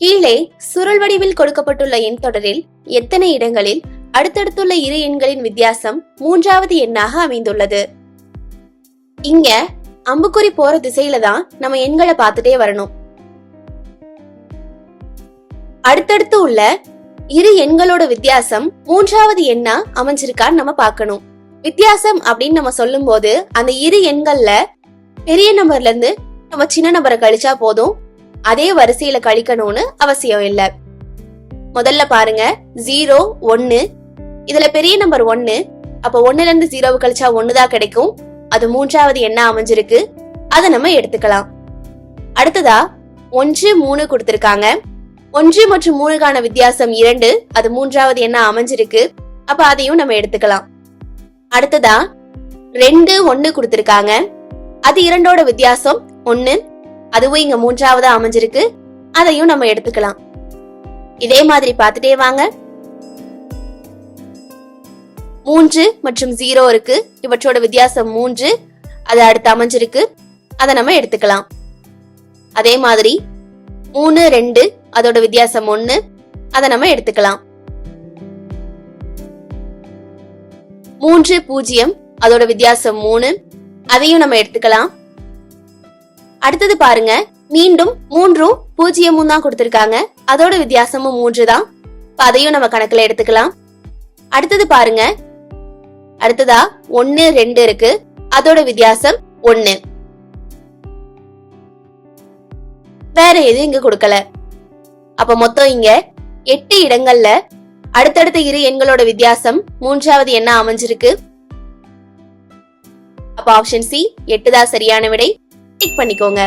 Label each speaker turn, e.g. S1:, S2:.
S1: கீழே சுருள் வடிவில் கொடுக்கப்பட்டுள்ள எண் தொடரில் எத்தனை இடங்களில் அடுத்தடுத்துள்ள இரு எண்களின் வித்தியாசம் மூன்றாவது எண்ணாக அமைந்துள்ளது. இங்க அம்புக்குறி போற திசையில தான் நம்ம எண்களை பார்த்துட்டே வரணும். அடுத்தடுத்து உள்ள இரு எண்களோட வித்தியாசம் மூன்றாவது எண்ணா அமைஞ்சிருக்கான்னு நம்ம பார்க்கணும். வித்தியாசம் அப்படின்னு நம்ம சொல்லும்போது அந்த இரு எண்கள்ல பெரிய நம்பர்ல இருந்து நம்ம சின்ன நம்பரை கழிச்சா போதும். அதே வரிசையில கழிக்கணும்னு அவசியம் இல்ல. முதல்ல பாருங்க ஜீரோ ஒன்னு இதுல பெரிய நம்பர் ஒன்னு அப்ப ஒன்னுல இருந்து ஜீரோவை கழிச்சா ஒண்ணுதான் கிடைக்கும். அது மூன்றாவது என்ன அமைஞ்சிருக்கு? அதை நம்ம எடுத்துக்கலாம். அடுத்ததா ஒன்று மூணு கொடுத்திருக்காங்க. ஒன்று மற்றும் மூணுக்கான வித்தியாசம் இரண்டு. அது மூன்றாவது என்ன அமைஞ்சிருக்கு? அப்ப அதையும் நம்ம எடுத்துக்கலாம். அடுத்ததா ரெண்டு ஒன்னு கொடுத்திருக்காங்க. அது இரண்டோட வித்தியாசம் ஒன்னு அதுவும் இங்க மூன்றாவது அமைஞ்சிருக்கு. அதையும் நம்ம எடுத்துக்கலாம். இதே மாதிரி பார்த்துட்டே வாங்க. மூன்று மற்றும் ஜீரோ இருக்கு. இவற்றோட வித்தியாசம் மூன்று. அது அடுத்து அமைஞ்சிருக்கு. அதை நம்ம எடுத்துக்கலாம். அதே மாதிரி மூணு ரெண்டு அதோட வித்தியாசம் ஒன்னு அதை நம்ம எடுத்துக்கலாம். மூன்று பூஜ்ஜியம் அதோட வித்தியாசம் மூணு. அதையும் நம்ம எடுத்துக்கலாம். அடுத்தது பாருங்க. மீண்டும் மூன்றும் பூஜ்ஜியமும் தான் கொடுத்திருக்காங்க. அதோட வித்தியாசமும் மூன்று தான். அதையும் நம்ம கணக்குல எடுத்துக்கலாம். அடுத்தது பாருங்க. அடுத்ததா ஒன்னு ரெண்டு இருக்கு. அதோட வித்தியாசம் ஒன்னு. வேற எதுவும் இங்க கொடுக்கல. அப்ப மொத்தம் இங்க எட்டு இடங்கள்ல அடுத்தடுத்த இரு எண்களோட வித்தியாசம் மூன்றாவது எண்ணா அமைஞ்சிருக்கு? அப்ப ஆப்ஷன் சி எட்டு தான் சரியான விடை. டிக் பண்ணிக்கோங்க.